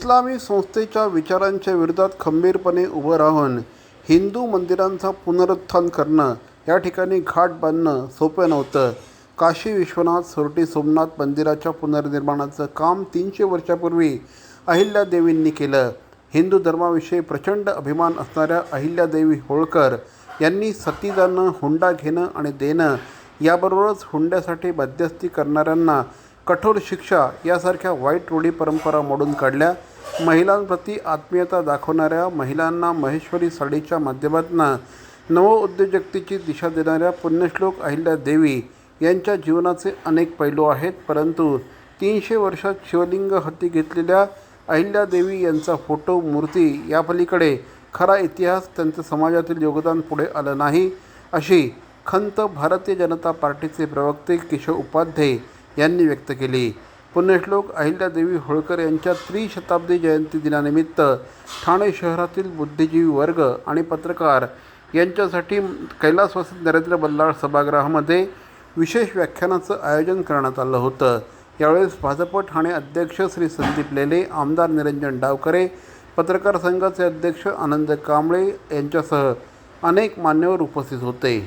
इस्लामी संस्थेच्या विचारांच्या विरोधात खंबीरपणे उभं राहून हिंदू मंदिरांचा पुनरुत्थान करणं या ठिकाणी घाट बांधणं सोपं नव्हतं. काशी विश्वनाथ सोरटी सोमनाथ मंदिराच्या पुनर्निर्माणाचं काम तीनशे वर्षापूर्वी अहिल्यादेवींनी केलं. हिंदू धर्माविषयी प्रचंड अभिमान असणाऱ्या अहिल्यादेवी होळकर यांनी सतीदानं हुंडा घेणं आणि देणं याबरोबरच हुंड्यासाठी मध्यस्थी करणाऱ्यांना कठोर शिक्षा यासारख्या वाईट रूढी परंपरा मोडून काढल्या. महिलांप्रती आत्मीयता दाखवणाऱ्या महिलांना महेश्वरी साडीच्या माध्यमातून नवउद्योजकतेची दिशा देणाऱ्या पुण्यश्लोक अहिल्या देवी यांच्या जीवनाचे अनेक पैलू आहेत. परंतु तीनशे वर्षात शिवलिंग हाती घेतलेल्या अहिल्यादेवी यांचा फोटो मूर्ती यापलीकडे खरा इतिहास त्यांचं समाजातील योगदान पुढे आलं नाही. अशी खंत भारतीय जनता पार्टीचे प्रवक्ते किशोर उपाध्ये यांनी व्यक्त केली. पुण्यश्लोक अहिल्यादेवी होळकर यांच्या त्रिशताब्दी जयंती दिनानिमित्त ठाणे शहरातील बुद्धिजीवी वर्ग आणि पत्रकार यांच्यासाठी कैलासवासी नरेंद्र बल्लाळ सभागृहामध्ये विशेष व्याख्यानाचं आयोजन करण्यात आलं होतं. यावेळेस भाजप ठाणे अध्यक्ष श्री संदीप लेले आमदार निरंजन डावकरे पत्रकार संघाचे अध्यक्ष आनंद कांबळे यांच्यासह अनेक मान्यवर उपस्थित होते.